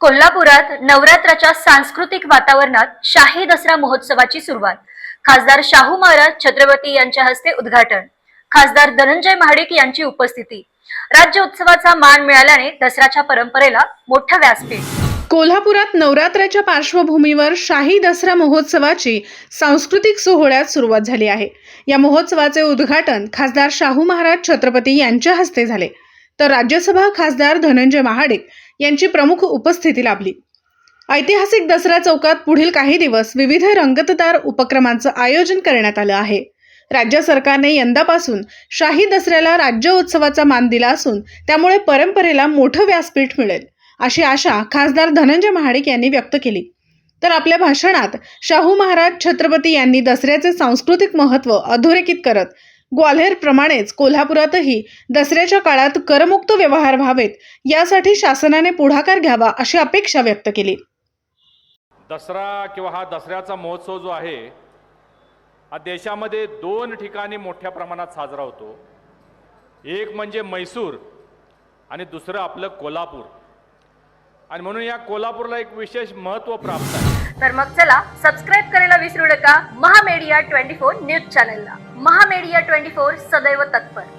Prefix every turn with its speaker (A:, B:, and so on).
A: कोल्हापुरात नवरात्राच्या सांस्कृतिक वातावरणात शाही दसरा महोत्सवाची सुरुवात. खासदार शाहू महाराज छत्रपती यांच्या हस्ते उद्घाटन. खासदार धनंजय महाडिक यांची उपस्थिती. राज्य उत्सवाचा मान मिळाल्याने दसऱ्याच्या परंपरेला मोठं व्यासपीठ.
B: कोल्हापुरात नवरात्राच्या पार्श्वभूमीवर शाही दसरा महोत्सवाची सांस्कृतिक सोहळ्यात सुरुवात झाली आहे. या महोत्सवाचे उद्घाटन खासदार शाहू महाराज छत्रपती यांच्या हस्ते झाले. तर राज्यसभा खासदार धनंजय महाडिक यांची प्रमुख उपस्थिती लाभली. ऐतिहासिक दसरा चौकात पुढील काही दिवस विविध रंगतदार उपक्रमांचं आयोजन करण्यात आलं आहे. राज्य सरकारने यंदापासून शाही दसऱ्याला राज्य उत्सवाचा मान दिला असून त्यामुळे परंपरेला मोठं व्यासपीठ मिळेल अशी आशा खासदार धनंजय महाडिक यांनी व्यक्त केली. तर आपल्या भाषणात शाहू महाराज छत्रपती यांनी दसऱ्याचे सांस्कृतिक महत्त्व अधोरेखित करत ग्वाल्हेरप्रमाणेच कोल्हापुरातही दसऱ्याच्या काळात करमुक्त व्यवहार व्हावेत यासाठी शासनाने पुढाकार घ्यावा अशी अपेक्षा व्यक्त केली.
C: दसरा किंवा हा दसऱ्याचा महोत्सव जो आहे हा देशामध्ये दोन ठिकाणी मोठ्या प्रमाणात साजरा होतो. एक म्हणजे मैसूर आणि दुसरं आपलं कोल्हापूर. आणि म्हणून या कोल्हापूरला एक विशेष महत्त्व प्राप्त आहे.
A: तर मग चला सबस्क्राईब करायला विसरू नका. महामेडिया ट्वेंटी फोर न्यूज चॅनलला. महामेडिया ट्वेंटी फोर सदैव तत्पर.